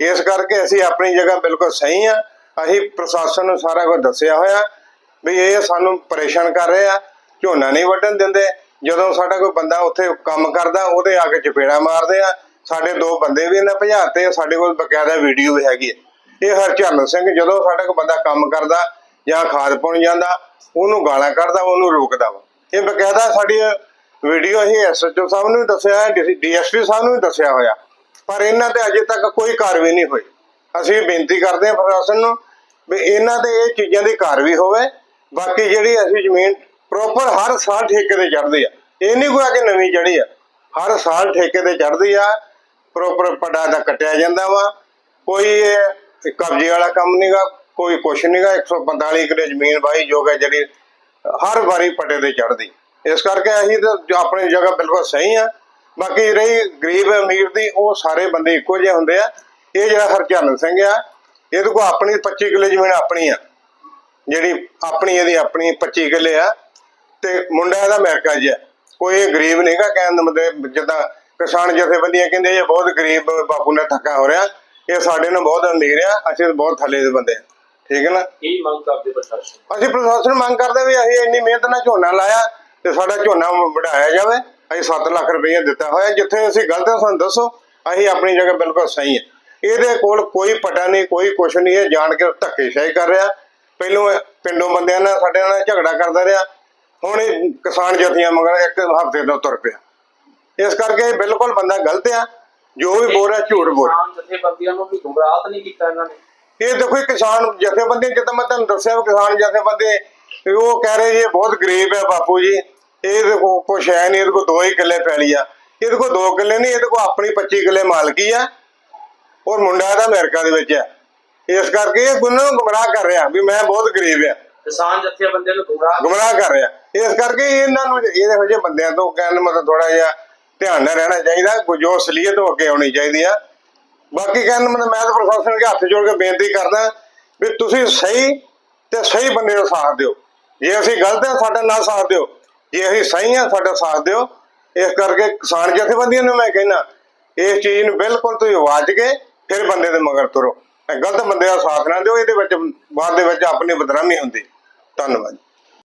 ਇਸ ਕਰਕੇ ਅਸੀਂ ਆਪਣੀ ਜਗ੍ਹਾ ਬਿਲਕੁਲ ਸਹੀ ਆ। ਅਸੀਂ ਪ੍ਰਸ਼ਾਸਨ ਨੂੰ ਸਾਰਾ ਕੁਝ ਦੱਸਿਆ ਹੋਇਆ ਵੀ ਇਹ ਸਾਨੂੰ ਪਰੇਸ਼ਾਨ ਕਰ ਰਹੇ ਆ, ਝੋਨਾ ਨਹੀਂ ਵੱਢਣ ਦਿੰਦੇ। ਜਦੋਂ ਸਾਡਾ ਕੋਈ ਬੰਦਾ ਉੱਥੇ ਕੰਮ ਕਰਦਾ, ਉਹਦੇ ਆ ਕੇ ਚਪੇੜਾ ਮਾਰਦੇ ਆ। ਸਾਡੇ ਦੋ ਬੰਦੇ ਵੀ ਇਹਨਾਂ ਭਜਾਤੇ ਸਾਡੇ ਕੋਲ ਬਕਾਇਦਾ ਵੀਡੀਓ ਵੀ ਹੈਗੀ ਹੈ ਇਹ ਹਰਚਰਨ ਸਿੰਘ, ਜਦੋਂ ਸਾਡਾ ਕੋਈ ਬੰਦਾ ਕੰਮ ਕਰਦਾ ਜਾਂ ਖਾਦ ਪਾਉਣ ਜਾਂਦਾ, ਉਹਨੂੰ ਗਾਲਾਂ ਕੱਢਦਾ, ਉਹਨੂੰ ਰੋਕਦਾ ਵਾ। ਇਹ ਬਕਾਇਦਾ ਸਾਡੀ ਵੀਡੀਓ ਹੀ ਐਸਐਚਓ ਸਾਹਿਬ ਨੂੰ ਵੀ ਦੱਸਿਆ ਡੀਐਸਪੀ ਸਾਹਿਬ ਨੂੰ ਵੀ ਦੱਸਿਆ ਹੋਇਆ। ਪਰ ਇਹਨਾਂ ਤੇ ਅਜੇ ਤੱਕ ਕੋਈ ਕਾਰਵਾਈ ਨਹੀਂ ਹੋਈ। ਅਸੀਂ ਬੇਨਤੀ ਕਰਦੇ ਹਾਂ ਪ੍ਰਸ਼ਾਸਨ ਨੂੰ ਵੀ ਇਹਨਾਂ ਤੇ ਇਹ ਚੀਜ਼ਾਂ ਦੀ ਕਾਰਵਾਈ ਹੋਵੇ। ਬਾਕੀ ਜਿਹੜੀ ਅਸੀਂ ਜ਼ਮੀਨ ਪ੍ਰੋਪਰ ਹਰ ਸਾਲ ਠੇਕੇ ਤੇ ਚੜ੍ਹਦੀ ਆ। ਇਹ ਨਹੀਂ ਕੋਈ ਅੱਜ ਨਵੀਂ ਚੜੀ ਆ। ਹਰ ਸਾਲ ਠੇਕੇ ਤੇ ਚੜ੍ਹਦੀ ਆ। ਪ੍ਰੋਪਰ ਪਟਾ ਦਾ ਕੱਟਿਆ ਜਾਂਦਾ ਵਾ। ਕੋਈ ਕਬਜ਼ੇ ਵਾਲਾ ਕੰਮ ਨਹੀਂਗਾ ਕੋਈ ਕੁਛ ਨਹੀਂਗਾ 145 ਕਿਲੇ ਜ਼ਮੀਨ ਵਾਹੀ ਜੋ ਹੈ ਜਿਹੜੀ ਹਰ ਵਾਰੀ ਪਟੇ ਤੇ ਚੜਦੀ ਇਸ ਕਰਕੇ ਅਸੀਂ ਤਾਂ ਆਪਣੀ ਜਗ੍ਹਾ ਬਿਲਕੁਲ ਸਹੀ ਆ। ਬਾਕੀ ਰਹੀ ਗਰੀਬ ਅਮੀਰ ਦੀ, ਉਹ ਸਾਰੇ ਬੰਦੇ ਇੱਕੋ ਜਿਹੇ ਹੁੰਦੇ ਆ। ਇਹ ਜਿਹੜਾ ਹਰਚਰਨ ਸਿੰਘ ਆ ਇਹਦੇ ਕੋਲ ਆਪਣੀ 25 ਕਿੱਲੇ ਜ਼ਮੀਨ ਆਪਣੀ ਆ। ਜਿਹੜੀ ਆਪਣੀ ਇਹਦੀ ਆਪਣੀ 25 ਕਿੱਲੇ ਆ। ਤੇ ਮੁੰਡਾ ਇਹਦਾ ਅਮਰੀਕਾ 'ਚ ਆ ਕੋਈ ਇਹ ਗਰੀਬ ਨਹੀਂਗਾ ਕਹਿਣ ਦਾ ਮਤਲਬ ਜਿੱਦਾਂ ਕਿਸਾਨ ਜਥੇਬੰਦੀਆਂ ਕਹਿੰਦੇ ਇਹ ਬਹੁਤ ਗਰੀਬ ਬਾਪੂ ਨੇ ਧੱਕਾ ਹੋ ਰਿਹਾ। ਇਹ ਸਾਡੇ ਨਾਲ ਬਹੁਤ ਅਮੀਰ ਆ, ਅਸੀਂ ਬਹੁਤ ਥੱਲੇ ਦੇ ਬੰਦੇ ਆ। ਠੀਕ ਹੈ ਨਾ? ਕੀ ਮੰਗ ਕਰਦੇ ਪ੍ਰਸ਼ਾਸਨ? ਅਸੀਂ ਪ੍ਰਸ਼ਾਸਨ ਮੰਗ ਕਰਦੇ ਵੀ ਅਸੀਂ ਇੰਨੀ ਮਿਹਨਤ ਨਾਲ ਝੋਨਾ ਲਾਇਆ ਤੇ ਸਾਡਾ ਝੋਨਾ ਵਧਾਇਆ ਜਾਵੇ। ਅਸੀਂ 7 ਲੱਖ ਰੁਪਏ ਦਿੱਤਾ ਹੋਇਆ। ਜਿੱਥੇ ਅਸੀਂ ਗਲਤ ਹਾਂ ਸਾਨੂੰ ਦੱਸੋ। ਅਸੀਂ ਆਪਣੀ ਜਗ੍ਹਾ ਬਿਲਕੁਲ ਸਹੀ ਹੈ ਇਹਦੇ ਕੋਲ ਕੋਈ ਪਟਾ ਨਹੀਂ ਕੋਈ ਕੁਛ ਨਹੀਂ ਇਹ ਜਾਣ ਕੇ ਧੱਕੇਸ਼ਾਹੀ ਕਰ ਰਿਹਾ। ਪਹਿਲੋਂ ਪਿੰਡੋਂ ਬੰਦਿਆਂ ਨਾਲ ਸਾਡੇ ਨਾਲ ਝਗੜਾ ਕਰਦਾ ਰਿਹਾ। ਹੁਣ ਇਹ ਕਿਸਾਨ ਜਥੀਆਂ ਮਗਰ ਇੱਕ ਹਫ਼ਤੇ ਤੋਂ ਤੁਰ ਪਿਆ। ਇਸ ਕਰਕੇ ਇਹ ਬਿਲਕੁਲ ਬੰਦਾ ਗਲਤ ਆ। ਜੋ ਵੀ ਬੋਲ ਰਿਹਾ ਝੂਠ ਬੋਲ ਰਿਹਾ। ਜਥੇਬੰਦੀਆਂ ਨੂੰ ਵੀ ਗੁੰਮਰਾਹ ਨਹੀਂ ਕੀਤਾ ਇਹਨਾਂ ਨੇ? ਇਹ ਦੇਖੋ ਇਹ ਕਿਸਾਨ ਜਥੇਬੰਦੀ ਜਿੱਦਾਂ ਮੈਂ ਤੁਹਾਨੂੰ ਦੱਸਿਆ ਕਿਸਾਨ ਜਥੇਬੰਦੀ ਉਹ ਕਹਿ ਰਹੇ ਜੀ ਇਹ ਬਹੁਤ ਗਰੀਬ ਹੈ ਬਾਪੂ ਜੀ। ਇਹਦੇ ਕੋਲ ਕੁਛ ਹੈ ਨਹੀਂ ਇਹਦੇ ਕੋਲ ਦੋ ਹੀ ਕਿੱਲੇ ਪੈਲੀ ਆ। ਇਹਦੇ ਕੋਲ ਦੋ ਕਿੱਲੇ ਨਹੀਂ ਇਹਦੇ ਕੋਲ ਆਪਣੀ 25 ਕਿੱਲੇ ਮਾਲਕੀ ਆ। ਔਰ ਮੁੰਡਾ ਇਹਦਾ ਅਮਰੀਕਾ ਦੇ ਵਿੱਚ ਆ ਇਸ ਕਰਕੇ ਇਹ ਗੁੰਨਾਂ ਗੁੰਮਰਾਹ ਕਰ ਰਿਹਾ ਵੀ ਮੈਂ ਬਹੁਤ ਗਰੀਬ ਆ ਕਿਸਾਨ ਜਥੇਬੰਦੀਆਂ ਨੂੰ ਗੁੰਮਰਾਹ ਗੁੰਮਰਾਹ ਕਰ ਰਿਹਾ। ਇਸ ਕਰਕੇ ਇਹਨਾਂ ਨੂੰ ਇਹੋ ਜਿਹੇ ਬੰਦਿਆਂ ਤੋਂ ਕਹਿਣ ਮਤਲਬ ਥੋੜਾ ਜਿਹਾ ਧਿਆਨ ਨਾਲ ਰਹਿਣਾ ਚਾਹੀਦਾ। ਜੋ ਅਸਲੀਅਤ ਹੋ ਕੇ ਆਉਣੀ ਚਾਹੀਦੀ ਆ। ਬਾਕੀ ਕਹਿਣ ਦਾ ਮੈਂ ਤਾਂ ਪ੍ਰਸ਼ਾਸਨ ਅੱਗੇ ਹੱਥ ਜੋੜ ਕੇ ਬੇਨਤੀ ਕਰਦਾ ਵੀ ਤੁਸੀਂ ਸਹੀ ਤੇ ਸਹੀ ਬੰਦੇ ਦਾ ਸਾਥ ਦਿਓ। ਜੇ ਅਸੀਂ ਗਲਤ ਹਾਂ, ਸਾਡਾ ਨਾ ਸਾਥ ਦਿਓ। ਜੇ ਅਸੀਂ ਸਹੀ ਹਾਂ, ਸਾਡਾ ਸਾਥ ਦਿਓ। ਇਸ ਕਰਕੇ ਕਿਸਾਨ ਜਥੇਬੰਦੀਆਂ ਨੂੰ ਮੈਂ ਕਹਿਣਾ ਇਸ ਚੀਜ਼ ਨੂੰ ਬਿਲਕੁਲ ਤੁਸੀਂ ਵਾਜ ਕੇ ਫਿਰ ਬੰਦੇ ਦੇ ਮਗਰ ਤੁਰੋ। ਗਲਤ ਬੰਦੇ ਦਾ ਸਾਥ ਨਾ ਦਿਓ, ਇਹਦੇ ਵਿੱਚ ਬਾਅਦ ਦੇ ਵਿੱਚ ਆਪਣੀ ਬਦਨਾਮੀ ਹੁੰਦੀ। ਧੰਨਵਾਦ।